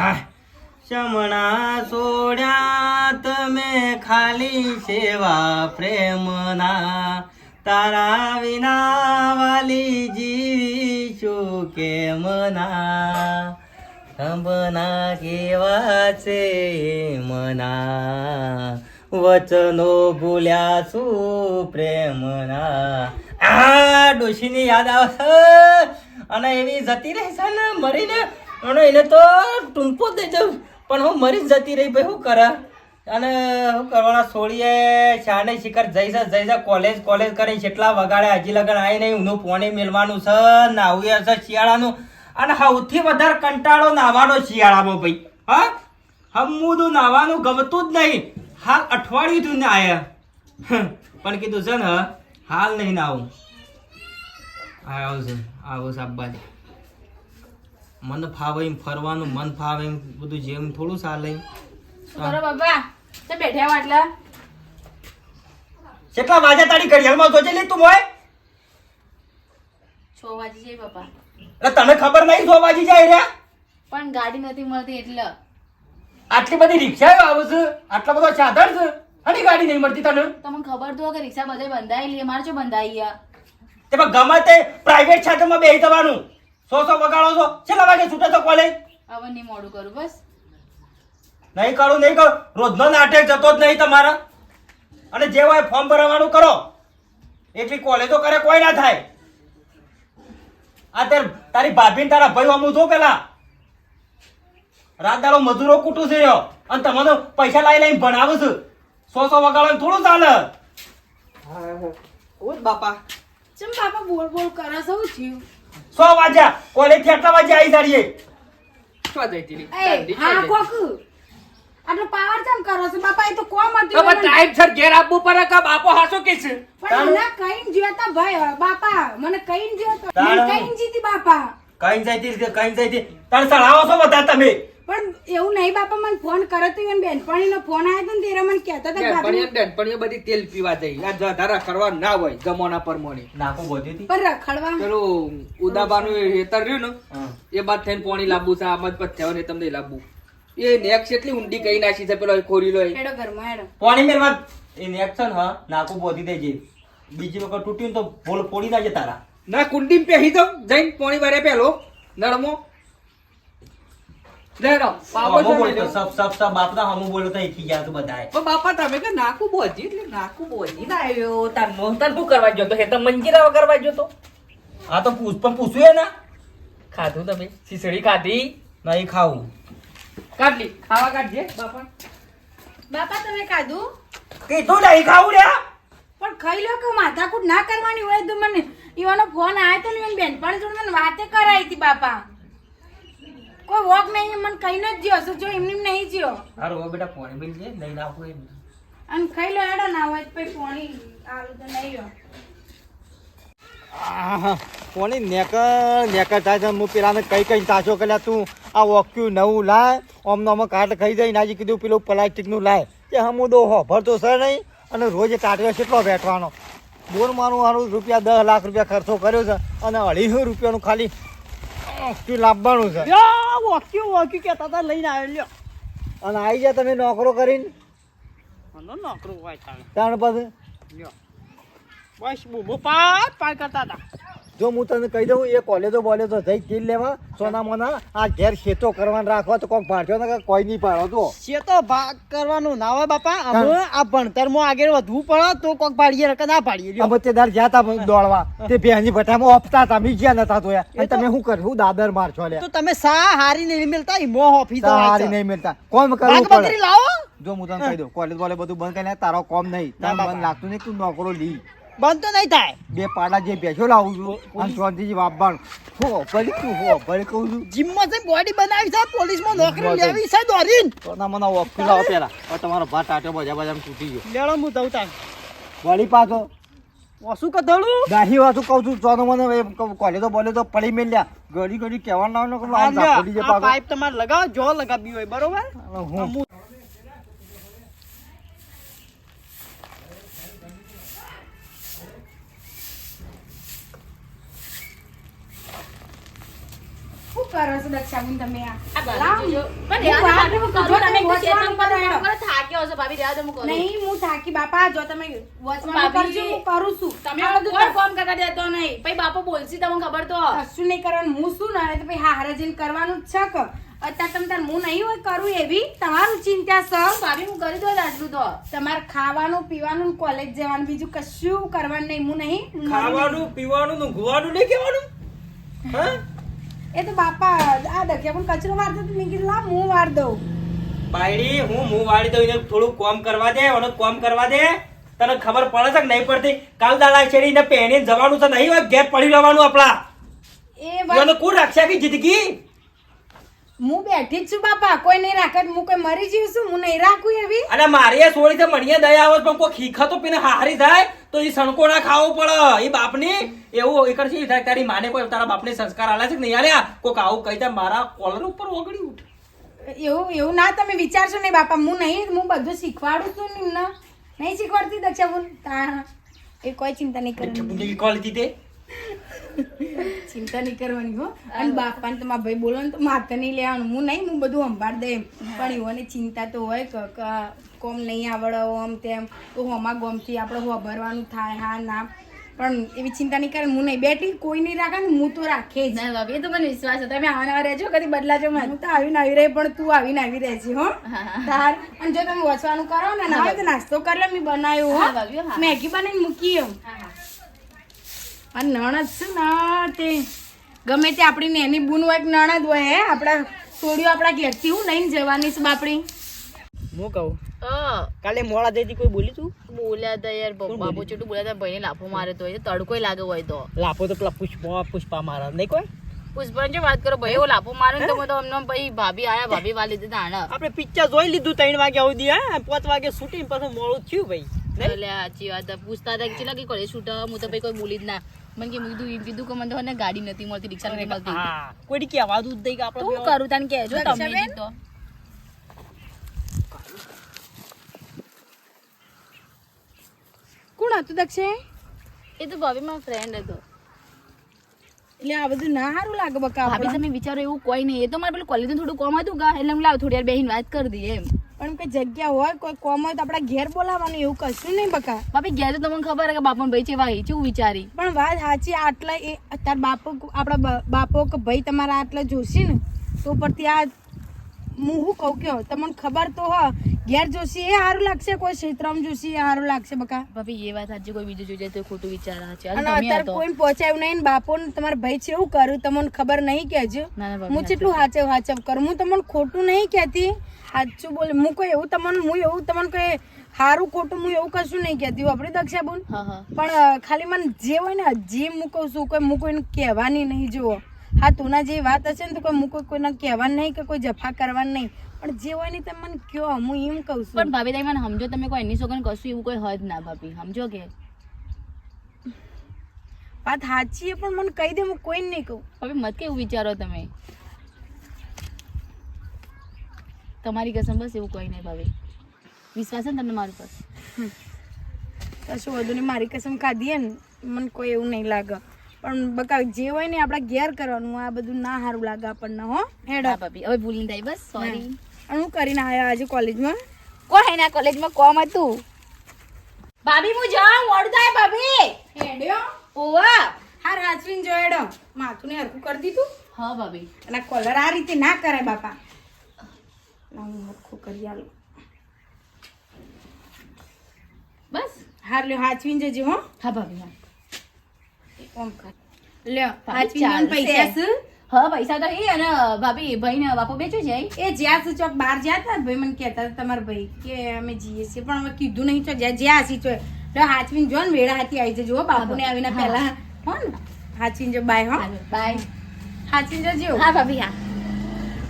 હા શમણા સોડ્યા તમે ખાલી સેવા પ્રેમના તારા વિના વાલી જીવીશું કેમના સંભના કેવા છે મના વચનો ભૂલ્યા શું પ્રેમના આ ડોશીની યાદ આવે છે અને એવી અને એને તો ટૂંપો જ પણ હું મરી જ જતી રહી ભાઈ શું કરે. અને શું કરવાના છોડીએ, શાને શિખર જઈ છે કોલેજ કોલેજ કરી કેટલા વગાડે, હજી લગન આવી નહીં. ઊનું પોણી મેળવાનું છે નાવું છે શિયાળાનું. અને સૌથી વધારે કંટાળો નાવાનો શિયાળામાં ભાઈ. હા? હમુદું નાવાનું ગમતું જ નહીં. હાલ અઠવાડિયું તું ને પણ કીધું છે ને, હાલ નહીં નાવું આવું છે, આવું શાકભાજી. મન ફાવે એમ ફરવાનું મન ફાવે એમ બધું જેમ થોડું ચાલે કરો બાબા? તે બેઠ્યા હો આટલા? કેટલા વાગ્યા તારી ઘડિયાળમાં જોજે લે તું હોય છ વાજી જાય બાપા. અરે તને ખબર નહીં છ વાજી જાય રે? પણ ગાડી નથી મળતી એટલે. આટલી બધી રિક્ષા આવે છે? આટલા બધા સાધન છે? અને ગાડી નહીં મળતી તને? તમને ખબર તો કે રિક્ષા બધે બંધાયેલી મારે શું બંધાઈ ગયા? તેમાં ગમે તે પ્રાઇવેટ સાધનમાં બેસી જવાનું. સો સો વગાડો છો. છેલ્લા વાગે છૂટે તો કોલેજ? હવે નહીં મોડું કરું બસ. નહીં કરું નહીં કરું. રોજનો નાટક જતો જ નહીં તમારા. અને જે હોય ફોર્મ ભરવાનું કરો. એટલી કોલેજો કરે કોઈ ના થાય. આ તાર તારી ભાભી તારા ભાઈ અમુ જો પેલા. રાત દાડો મજૂરો કૂટું છે. અને તમને પૈસા લાવી લઈને ભણાવું છું. સો સો વગાડો થોડું ચાલે. ઓ બાપા. ચમ બાપા બોલ બોલ કરે શું થયું? સો વાગ્યા. કોલેજથી આટલા વાગે આવી જાડીએ. શું જઈ એ હા કોક. આટલો પાવર ચમ કરો છો? બાપા એ તો કોમ હતું હવે ટાઈમ સર ઘેર આપવું પડે કે બાપો હાસો કે છે? પણ મને કઈ જીવતા ભાઈ બાપા મને કઈ જીવતો તાણ. કઈ જીતી બાપા. કઈ જઈતી કઈ જઈતી તારે ચડાવો છો બધા તમે. પણ એવું નહીં બાપા મને ફોન કર્યો તો એને બેનપણીનો ફોન આવ્યો તો ને ત્યારે મને કહેતા હતા બેનપણીઓ બેનપણીઓ બધી તેલ પીવા જઈ આ ધારા કરવા ના હોય જમવાના પરમોની નાખો બોધી હતી? પણ રખડવા પેલું ઉદાબાનું હેતર રહ્યું ને એ બાદ થઈને પોણી લાવવું છે આમ જ પથ્યાઓ ને તમને લાવવું એ નેક્સ એટલી ઊંડી કઈ નાખી છે પેલો ખોરી લો એડો ઘરમાં હેડો. પાણી એ નેક્સ છે હા નાખો બોધી દેજે બીજી વખત તૂટ્યું તો ભોલ ફોડી નાખજે તારા ના કુંડી પહેરી તો જઈને પોણી ભરે પેલો નળમો. લે રો, પાવો બોલતો સબ સબ સબ બાપના હમું બોલો તો ગયા તું બધાય. પણ બાપા તમે કે નાકુ બોજી એટલે નાકુ બોજી ના આવ્યો. તાર મોહતાર શું કરવા ગયો તો? હે તો મંજીરા કરવા ગયો તો? આ તો પૂછ પણ પૂછ્યું ને ખાધું તમે? ખીચડી ખાધી? નહીં ખાવું. કાઢલી ખાવા કાઢજે બાપા. બાપા તમે ખાધું? કીધું નહીં ખાવું રે. પણ ખાઈ લો કે માથાકૂટ ના કરવાની હોય તો મને. ઈવાનો ફોન આવ્યો તો ને બેનપણ જોડે મને વાતે કરાઈ હતી બાપા. કોઈ વોક નહીં મને કહીને જ જ્યો છું જો એમની નહીં જ્યો હારું હવે બેટા પાણી મિલ છે નહીં નાખવું એમ. અને ખાઈ લો એડો ના હોય પછી પોણી આલું તો નહીં હોય. આહા, કોની નેકર નેકર થાય છે હું પેલાને કઈ કઈ તાચો કર્યા તું. આ વોક્યું નવું લાય ઓમ નો કાટ ખાઈ જાય આજે કીધું પેલું પ્લાસ્ટિકનું લાય. કે હમું દો ભરતો સર નહીં અને રોજ ટાટવે કેટલો બેઠવાનો બોર મારું મારું રૂપિયા દસ લાખ રૂપિયા ખર્ચો કર્યો છે અને અઢીસો રૂપિયાનું ખાલી વોક્યું લાવવાનું છે. વોક્યું વોક્યું કહેતા હતા લઈને આવ્યો અને આવી જાય તમે નોકરો કરીને. નોકરો હોય તાણે. પછી? બસ બૂબો પાર પાટ કરતા હતા. જો હું તને કહી દઉં એ કોલેજો બોલેજો જઈ તેલ લેવા સોના મોના આ ઘેર શેતો કરવાનું રાખવા તો કોઈ ભાડ્યો ને કોઈ નહીં પાડો તો શેતો ભાગ કરવાનું ના હોય બાપા અમે આ ભણતરમાં આગળ વધવું પડે તો કોક ભાડીએ નકર ના પાડીએ અમે તે દાર ગયા તા દોડવા તે બેહની ભઠ્ઠામાં ઓપતા હતા મી ગયા નતા તો યાર તમે શું કર્યું? દાદર માર છો લે તો તમે સા હારી નહીં મિલતા ઈ ઓફિસ હારી નહીં મિલતા. કોમ કરવું પડે. લાવો. જો હું તને કહી દઉં કોલેજ બોલે બધું બંધ કરીને તારો કોમ નહીં. ના તને બંધ લાગતું નહીં તું નોકરો લી. બંધ તો નહીં થાય. બે પાડા જે બેસો લાવું છું અને શાંતિજી વાપવાનું. હો ભલે તું હો ભલે કહું છું. જીમમાં જઈને બોડી બનાવી છે પોલીસમાં નોકરી લેવી છે દોરીન. સોના મને ઓફિસ લાવો પેલા. હવે તમારો ભાત આટો બજા બજામાં તૂટી ગયો. લેડો હું દઉં તાન વળી પાછો. ઓછું કધડું દાહી વાસું કહું છું ચોનો મને એમ કોલે કોલેજો બોલે તો પડી મેલ્યા ઘડી ઘડી કહેવાનું ના પાઇપ તમારે લગાવો જો લગાવી હોય બરોબર? હું? કરો છો દક્ષાબેન તમે આ આ બાજુ લાવ. જોજો. હું રહેવા વાત દો, કરું, ભાભી, જો તમે તમે એક તો વોચવાનું કરો શેતાન એનો. કરો, થાક્યો હશો, ભાભી, રહેવા દો, હું કરું. નહીં હું થાકી બાપા જો તમે વોચવાનું કરજો હું કરું છું તમે બધું કોઈ કામ કરવા દેતો નહીં પછી બાપો બોલશે તમને ખબર તો કશું નહીં કરવાનું હું શું ના તો ભાઈ હારે જઈને કરવાનું જ છે અત્યારે તમે તાર હું નહીં હોય કરું એવી તમારું ચિંતા સર ભાભી હું કરી દઉં આટલું તો તમારે ખાવાનું પીવાનું કોલેજ જવાનું બીજું કશું કરવાનું નહીં હું નહીં ખાવાનું પીવાનું ને ઊંઘવાનું નહીં કહેવાનું હા એ તો બાપા આ દખ્યા પણ કચરો વારતો તો મેં કીધું લાવ હું વાર દઉં. બાયડી હું હું વાળી દઉં એને થોડું કોમ કરવા દે ઓનો કોમ કરવા દે. તને ખબર પડે છે કે નહીં પડતી? કાલ દાડા છેડીને પહેરીને જવાનું તો નહીં હોય ઘેર પડી રહેવાનું આપણા. એ કોણ રાખશે આખી જિંદગી? હું બેઠી જ છું બાપા કોઈ નહીં રાખે હું કોઈ મરી જીવ છું હું નહીં રાખું એવી. અને મારી સોળી તો મણીએ દયા આવે પણ કોઈ ખીખા તો પીને હારી થાય તો એ સણકો ના ખાવો પડે. એ બાપની એવું એકર છે થાય તારી માને કોઈ તારા બાપને સંસ્કાર આલે છે કે નહીં આલ્યા? કોક આવું કહી દે મારા કોલર ઉપર ઓગળી ઉઠે. એવું એવું ના તમે વિચારશો નહીં બાપા હું નહીં હું બધું શીખવાડું છું ને નહીં શીખવાડતી દક્ષા હું એ કોઈ ચિંતા નહીં કરતી બુંદી કોલ કીધે? ચિંતા નહીં કરવાની હો. અને બાપાને તો મારા ભાઈ બોલો ને તો માથે નહીં લેવાનું. હું નહીં હું બધું સંભાળ દે પણ એઓને ચિંતા તો હોય કે કોમ નહીં આવડે આમ તેમ. તો હોમાં ગોમથી આપણે હોભરવાનું થાય હા ના. પણ એવી ચિંતા નહીં કરે હું નહીં. બેઠી કોઈ નહીં રાખે ને હું તો રાખે જ. ના એ તો મને વિશ્વાસ હતો તમે આવવાના રહેજો કદી બદલાજો મને. હું તો આવીને આવી રહી પણ તું આવીને આવી રહેજે હો. તાર. અને જો તમે વસવાનું કરો ને નાસ્તો કરી લો મેં બનાવ્યું હા, મેગી બનાવીને મૂકી એમ. અને નણદ છે ને તે ગમે તે આપણી નેની બૂન હોય કે નણદ હોય હે આપણા સોડિયો આપણા ઘેરથી હું લઈને જવાની છે બાપડી. હું કહું? કાલે મોડા જઈતી કોઈ બોલી તું? બોલ્યા તા યાર બાપુ ચોટું બોલ્યા તા ભાઈને લાફો મારે તો તડકોય લાગે હોય તો. લાપો તો પેલા પુષ્પા પુષ્પા મારા નહીં કોઈ? પુષ્પાને જો વાત કરો ભાઈ એવો લાફો મારે ને તો તો અમને પછી ભાભી આયા ભાભી વાલી દીધા આણા આપણે પિક્ચર જોઈ લીધું ત્રણ વાગ્યા સુધી હા પાંચ વાગે શૂટિંગ પછી મોડું થયું ભાઈ નહીં? એટલે સાચી વાત પૂછતા હતા કે ચેલા કે કોલેજ શૂટ હું તો ભાઈ કોઈ બોલી જ ના. મને કે કીધું એમ કીધું કે મને તો ને ગાડી નથી મળતી રિક્ષા નથી મળતી. હા કોઈ કહેવાતું દૂધ દઈ કે આપણે શું કરું તને કહેજો તમે. તો. કોણ હતું દક્ષે? એ તો ભાભી મારો ફ્રેન્ડ હતો. એટલે આ બધું ના સારું લાગે બકા ભાભી તમે વિચારો એવું કોઈ નહીં. એ તો મારે પેલું કોલેજનું થોડું કોમ હતું ગા. એટલે હું લાવ થોડી યાર બેહીને વાત કરી દઈએ એમ. પણ કોઈ જગ્યા હોય કોઈ કોમ હોય તો આપણા ઘેર બોલાવવાનું એવું કશું નહીં બકા. બાપી ઘેર તો તમને ખબર હે કે બાપણ ભાઈ છે ભાઈ છે વિચારી? પણ વાત સાચી આટલા એ અત્યારે બાપો આપણા બાપો કે ભાઈ તમારા આટલા જોશી ને તો પરથી આ હું શું કહું કે તમને ખબર તો હો ઘેર જોશી એ સારું લાગશે કોઈ ક્ષેત્રમાં જોશી એ સારું લાગશે બકા. ભાભી એ વાત સાચી કોઈ બીજું જોઈ જાય તો ખોટું વિચાર છે. અને અત્યારે કોઈ પહોંચાયું નહીં બાપો ને તમારા ભાઈ છે એવું કર્યું તમને ખબર નહીં કહેજો હું કેટલું હાચવ હાચવ કરું હું તમને ખોટું નહીં કહેતી. સાચું બોલે હું કોઈ એવું તમને હું એવું તમને કોઈ સારું ખોટું હું એવું કશું નહીં કહેતી આપણે દક્ષા બોલ પણ ખાલી મને જે હોય ને જે હું કહું છું કોઈ હું કોઈને કહેવાની નહીં જુઓ. હા તુના જે વાત હશે ને તો કોઈ હું કોઈ કોઈને કહેવાની નહીં કે કોઈ જફા કરવાની નહીં. પણ જે હોય ને તમે મને કયો હું એમ કહું છું. પણ ભાભી તમે મને સમજો તમે કોઈ એની સોગન કશું એવું કોઈ હદ ના ભાભી સમજો કે? વાત સાચી પણ મને કહી દે હું કોઈને નહીં કહું. ભાભી મત કેવું વિચારો તમે? તમારી કસમ બસ એવું કોઈ નહીં ભાભી. વિશ્વાસ છે ને તમને મારું પર? કશું વધુ નહીં મારી કસમ ખાધી ને મને કોઈ એવું નહીં લાગે. પણ બકા જે હોય ને આપણા ઘેર કરવાનું આ બધું ના સારું લાગે આપણને હો. હેડા. ભાભી હવે ભૂલી જાય બસ સોરી અને હું કરીને આવ્યા આજે કોલેજમાં. કોઈ ના કોલેજમાં? કોમ હતું. ભાભી હું જાઉં. મોડું થાય ભાભી. હેડ્યો? ઓવા. હા રાજવીન જોયડો માથું ને હરખું કરી દીધું. હા ભાભી. અને કોલર આ રીતે ના કરે બાપા. હું હરખું કરી આલું. બસ. હાર લ્યો હાચવીન જજે હો. હા ભાભી હા. ઓમ કર. લ્યો હાચવીન પૈસા. હા પૈસા તો એ અને ભાભી ભાઈ ને બાપુ બેચ્યું છે એ જ્યાં સુધી બહાર જ્યાં હતા ભાઈ મને કહેતા હતા તમારા ભાઈ કે અમે જઈએ છીએ. પણ અમે કીધું નહીં તો જ્યાં જ્યાં હસી છો એટલે હાચવીને જો ને વેળા હાથી આવી જજો બાપુને આવીને. પહેલા. હો ને. હાચવીને જો બાય હો. બાય હાચવીને જજો હા ભાભી હા.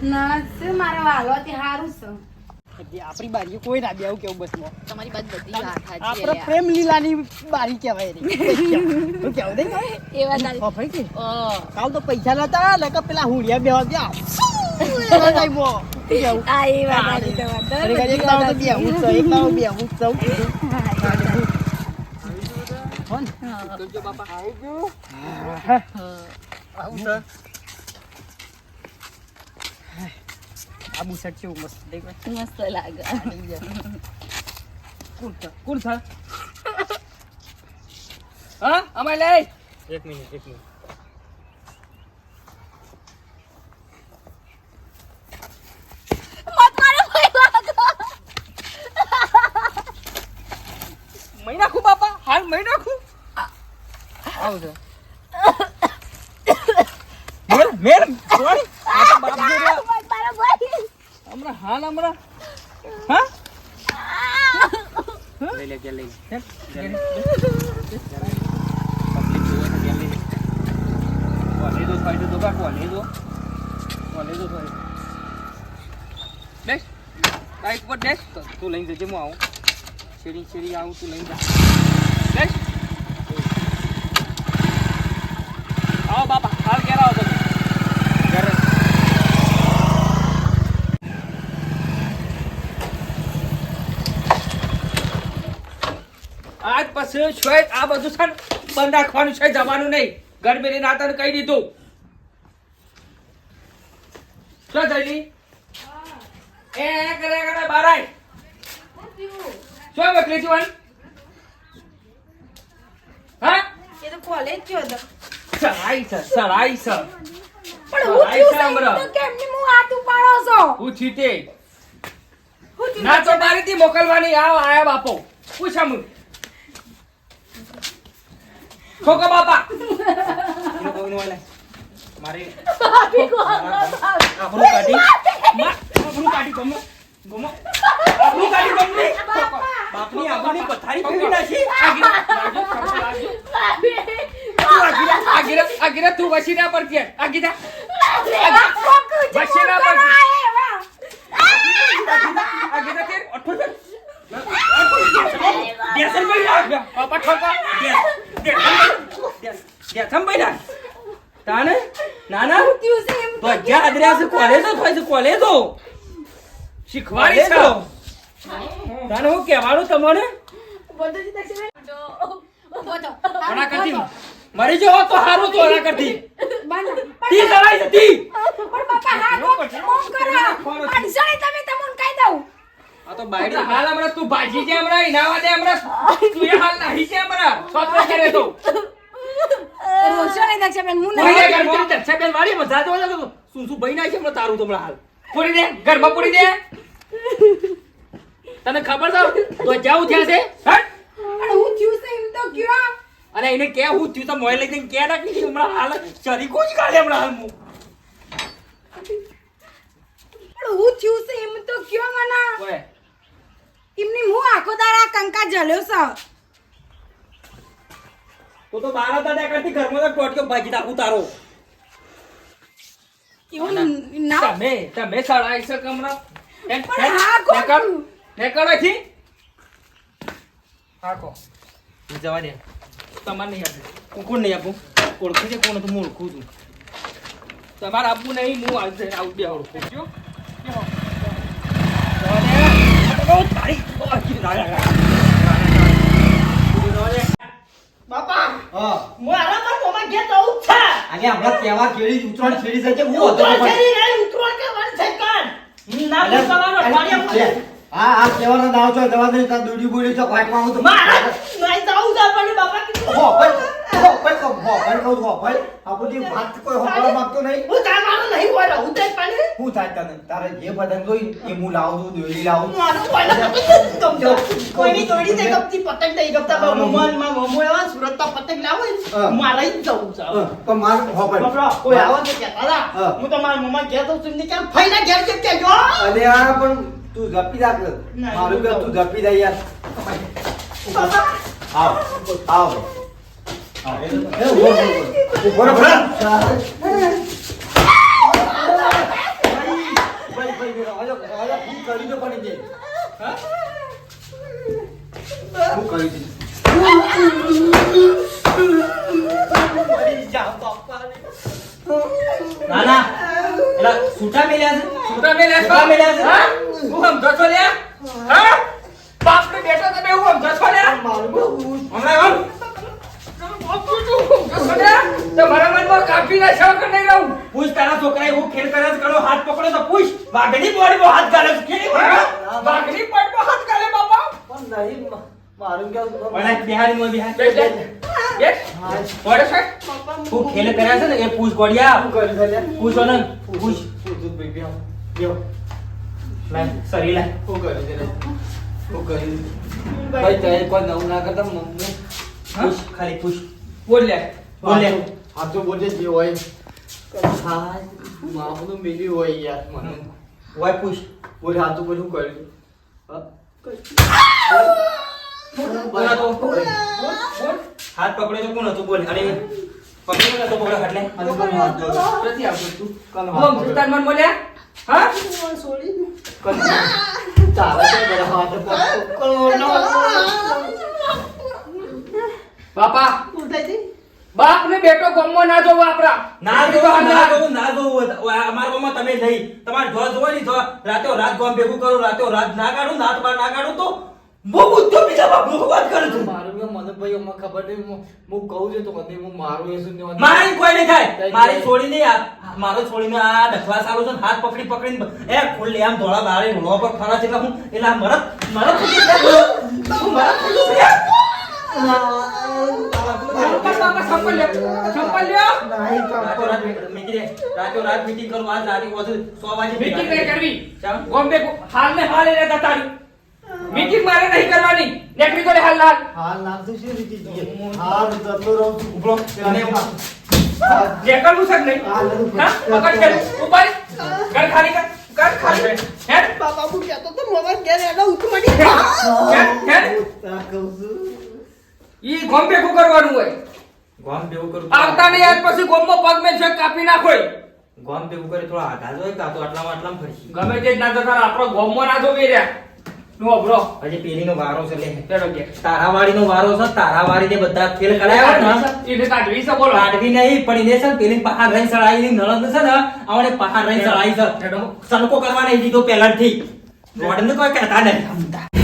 ના મારા વાલો તે સારું છે. આપણી બારી કોઈ ના બેવું કેવું બસમાં તમારી વાત બધી આપણે. પ્રેમ લીલાની બારી કહેવાય રે હું કેવું ભાઈ? એ વાત. હા, કે કાલ તો પૈસા નતા નકર પેલા હુડિયા બેવા ગયા. આ એ વાત તમારી. એક તો એક છે. હા. આવું આ બુશર્ટ કેવું મસ્ત દેખાય મસ્ત લાગે કુર્તા કુર્તા હા અમાર લે એક મિનિટ એક મિનિટ મત મારો ભાઈ લાગે મહી નાખું બાપા હાલ આવું છે જોડે હમણાં હાલ હમણાં? હા? લઈ લે ઘેર લઈ કોને દો ફાયદો દો કા કોને દો? કોને દો ફાયદો બેસ. બાઈક પર બેસ. તું લઈને જજે હું આવું. શેરી શેરી આવું તું લઈને જા. બેસ. આવો બાપા હાલ ઘેર આવો તમે ઘરે આજ પછી શોય આ બધું છે બંધ રાખવાનું છે જવાનું નહીં. ગરમીની નાતાને કહી દીધું. શું થયેલી એ એ કરે કરે બાર શું મોકલી તું હા? એ તો કોલેજ ગયો હતો. સરાઈ છે સરાઈ છે. પણ હું થયું છે છે હમણાં. એમ તો કેમની હું હાથ ઉપાડો છો? હું છીતે ના તો મારીથી મોકલવાની આવ આયા બાપો. પૂછા મું ખોખો બાપા મારે આપણું કાઢી આપણું કાઢી ગમો ગમો આપણું કાઢી ગમની બાપની આપણની પથારી ફેરવી નાખી આગીરા આગીરા તું વસી ના પડતી આગીરા વસી ના પડતી આગીરા કે અઠો ભાઈ રાખ પાપા ઠોકો બેસન ભાઈ. નાના? થયું છે એમ તો જ્યાં આદર્યા છે કોલેજો થાય છે કોલેજો. શીખવાડી છે તાને હું કહેવાનું તમને? મરી જવો તો હારું તો ઓના કરતી તી લડાઈ જતી પણ બાપા હા કોમ કરો અડસણી તમે તમને કહી દઉં. આ તો બાયડી હાલ હમણાં તું ભાજી છે હમણાં ઇનાવા દે હમણાં. તું એ હાલ નાહી છે હમણાં. સોતરો કરે તો. રોશો નહીં દક્ષાબેન હું નહીં ઘરમાં દક્ષાબેન વાળી બધા જો શું શું ભાઈ નાખી હમણાં તારું તમને હાલ. પૂરી દે ઘરમાં પૂરી દે. તને ખબર તો જાવ થયા છે? હટ હું થયું છે એમ તો કયો? અને એને કે હું થયું તો મોય લઈ જઈને કે નાખી હમણાં હાલ. શરીકો જ કાઢે હમણાં હાલ હું. હું થયું છે એમ તો કયો મને? ઓય. એમની હું આખો દાડા કંકા જલ્યો છે. તો તો બારા દાડા કરતી ઘરમાં તો ટોટકો ભાજી નાખું તારો. એવું ના. તમે તમે સડાઈ છે હેટ, પણ હા? કોણ નેકળ, નેકળ હા કો. જવા દે. તમારે નહીં આપવું હું કોણ નહીં આપું? ઓળખું છે કોણ હતું? હું ઓળખું છું. તમારે આપવું નહીં હું આવશે આવું બે ઓળખું છું જવા દે બહુ તારી બહુ આખી રાડા રાડા. જવા દે. બાપા હા. હું આરામ મોમાં ઘેર જવું છે. અને હમણાં કેવા કેળી ઉતરાણ છેડી છે કે હું હતો છે કાન. ના અઠવાડિયા આ કેવાનો દાવ છો જવા દે તાર દોડી બોડી છો વાટમાં હું તો મારા નહીં જવું છે પણ બાપા કીધું. હો ભાઈ કહું હો ભાઈ આ બધી વાત કોઈ હોવા માંગતો નહીં? હું ચાલવાનું નહીં હોય હું તે પાણી. હું થાય તને? તારે જે બદન જોઈ એ હું લાવું છું દોડી લાવું મારો મારું કોઈ જો. કોઈની દોડી તે કપતી પતંગ દઈ ગપતા હા, પણ મમ્મા ને મારા મમ્મો એવા પતંગ લાવો મારે જ જવું છે. પણ મારું હો ભાઈ કોઈ આવો તો કહેતા હતા. હું. તો મારા મમ્મા ઘેર જઉં છું કે ફઈના ઘેર કે કે જો અરે આ પણ તું ઝપી રાખ. મારું કે તું ઝપી દે યાર. આવ. આવ. છૂટા મેલ્યા છે છૂટા મેલ્યા છો? છૂટા મેલ્યા છે. હા? હું સમજો છો લ્યા? હા? બાપને બેઠો તમે હું સમજો છો લ્યા? હમણાં. બાપુ. પૂછ તારા છોકરા ખેલ કરે કરો હાથ પકડો તો પૂછ વાઘની બોડીમાં હાથ ગાલે છે કેવી વાઘ? હાથ કાલે બાપા પણ મારું કેવું ઓલા બિહારી મોય બિહાર ખેલ કર્યા છે ને એ પૂછ ગોડિયા પૂછો ને પૂછ. સરી લાય શું કર્યું છે? શું કર્યું? ભાઈ તે કોઈ ના કરતા મમ્મી પૂછ ખાલી પૂછ બોલ લે. બોલ લે. બોલે બોલજે જે હોય હા મામનું મિલ્યું હોય યાર મને હોય પૂછ બોલ હા તો બધું કર્યું હા? બોલ. હાથ પકડે તો કોણ હતું બોલ અરે પકડી કોણ હતો પકડ્યો એટલે? નથી આવતું તું. હું જોડો? તાર મન બોલ્યા? હા? સોરી તારા તો બધા હાથ પકડો. કોનો? બાપા બાપ ને બેટો ગમો ના જોવો આપડા ના જોવો ના જોવો ના જોવો. અમારા ગમો તમે નહીં તમારે જો જોવો ની જો રાતે રાત ગામ ભેગું કરો રાતે રાત ના કાઢું નાત બાર ના કાઢું તો બહુ બુદ્ધો બીજા બાપ મો વાત કરું છું. મારું મે મને ભાઈ એમાં ખબર નહીં હું કહું છું તો મને હું મારું એ શું નહીં મારી કોઈ નહીં થાય. મારી છોડીને આ મારો છોડીને આ ડખવા સારું છે ને હાથ પકડી પકડીને એ ખુલ્લે આમ ધોળા બારે રોડ પર ફરા છે એટલે હું એટલે આ મરત મરદ મીટિંગ ને મારે નહીં કરવાની નેકરી કોલે હાલ હાલ હાલ નામ તો શું રીતે? હાલ જતો રહું ઉભરો. અને હાલ. જે કરવું છે કે નહીં હા પકડ કે ઉપાય ઘર ખાલી કર કર ખાલી હે બાબા બુ કહેતો તો મોબાઈલ ઘેર એનો ઉઠ મડી હે હે કહું છું. ઈ ગોમ ભેગું કરવાનું હોય? ગોમ ભેગું કરું આવતા નહીં આજ પછી ગોમમાં પગ મેં છે કાપી નાખોય. ગોમ ભેગું કરે થોડો આઘાત હોય કાં તો આટલા આટલામાં ફરશી. ગમે તે ના જતા આપણો ગોમમાં ના જોવી રહ્યા. નો હજી પેલીનો વારો છે લે. ચલો કે. તારાવાડીનો વારો છે તારાવાડીને બધા ખેલ કરાયા ને. એને કાઢવી છે બોલો. કાઢવી નહીં પણ એને છે પેલી પહાડ રહી સળાઈ નળદ છે ને આવડે પહાડ રહી સળાઈ છે. સનકો કરવા નહીં દીધો પહેલાથી. કોઈ કહેતા નહીં.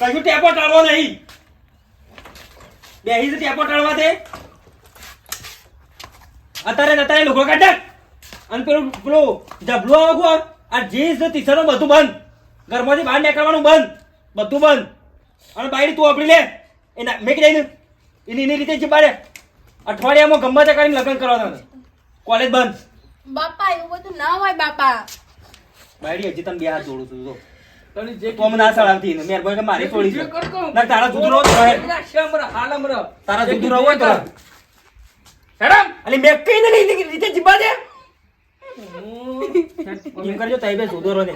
કશું ટેપો ટાળવો નહીં. જ ટેપો ટાળવા દે. અત્યારે અત્યારે લોકો કાઢક અને પેલું પેલું જબલું આવું આ જીન્સ ને બધું બંધ. ઘરમાંથી બહાર નીકળવાનું બંધ. બધું બંધ. અને બાયડી તું આપડી લે. એના મેં કીધું એની. એની રીતે જ બારે અઠવાડિયામાં ગમે તે કરીને લગ્ન કરવાના કોલેજ બંધ. બાપા એવું બધું ના હોય બાપા. બાયડી હજી તમે બે હાથ જોડું છું તું અમને ના સળાવતી ને મેર કે મારી છોડી છે. જે કર કહું. ના તારા જુદું રહો તો રહે. ના, શેમ રહ, હાલમ રહ. તારા જે હોય તો રહે. અલી મેં કઈ નહીં રીતે જીબા દે એમ કરજો તઈ બે ને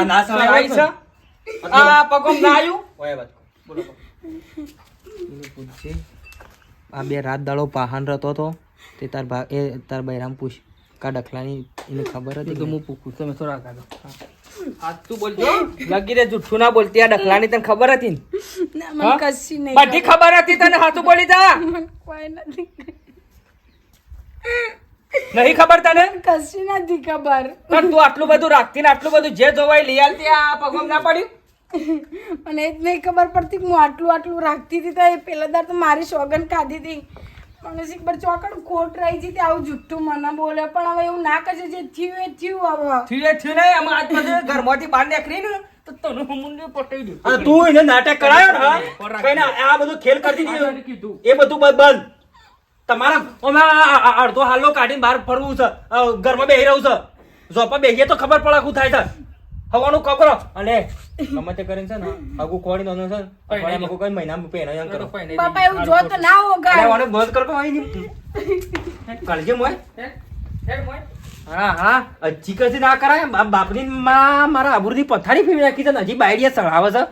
આ ના સળાઈ સળાઈ છે. છે. આ પગમ ના આયું. ઓય વાત બોલો પૂછશે આ બે રાત દાડો પાહન રતો હતો. તે તાર ભા એ તાર બૈરામ પૂછ. કા ડખલાની એને ખબર હતી કે હું પૂછું તમે થોડા કાઢો તું બોલજો. લગી રે જુઠ્ઠું ના બોલતી આ ડખલાની તને ખબર હતી ને? ના, મને કશી નહીં બધી ખબર. હતી તને હાથું બોલી જા. કોઈ નથી નહીં ખબર તને? કશી નથી ખબર. પણ તું આટલું બધું રાખતી ને આટલું બધું જે જોવાય લઈ આવતી આ પગમ ના પડ્યું? મને એ જ નહીં ખબર પડતી કે હું આટલું આટલું રાખતી હતી તો એ પેલા દાર તો મારી સોગન ખાધી હતી. મને શીખબર ચોકડ ખોટ રહી છે આવું જુઠ્ઠું મને બોલે પણ હવે એવું ના કરશે જે થયું એ થયું હવે. થયું એ થયું નહીં આમાં આજ ઘરમાંથી બહાર નીકળી ને તો તને મુંડે પટાઈ દઉં અને તું એને નાટક કરાયો ને ખોરાક. આ બધું ખેલ કરી દીધું. એ બધું બંધ બંધ. તમારા અમે અડધો હાલો કાઢીને બહાર ફરવું છે. ઘરમાં બેહી રહું છે. ઝોપા બેહીએ તો ખબર પડે શું થાય છે. હવાનું કપરો અને ગમે તે કરીને છે ને આગુ ખોડી દો છે ને અઠવાડિયામાં કોઈ કઈ મહિનામાં પહેરાય એમ કરો. બાપા એવું જો તો ના અરે હોગાય આને બંધ કર કો. કાળજી મોય. હા? હા હજી કદી ના કરાય. બાપની માં મારા આબરૂની પથારી ફેરવી નાખી છે હજી બાયડીએ સળાવે છે.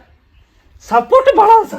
સપોર્ટ ભણાવે છે.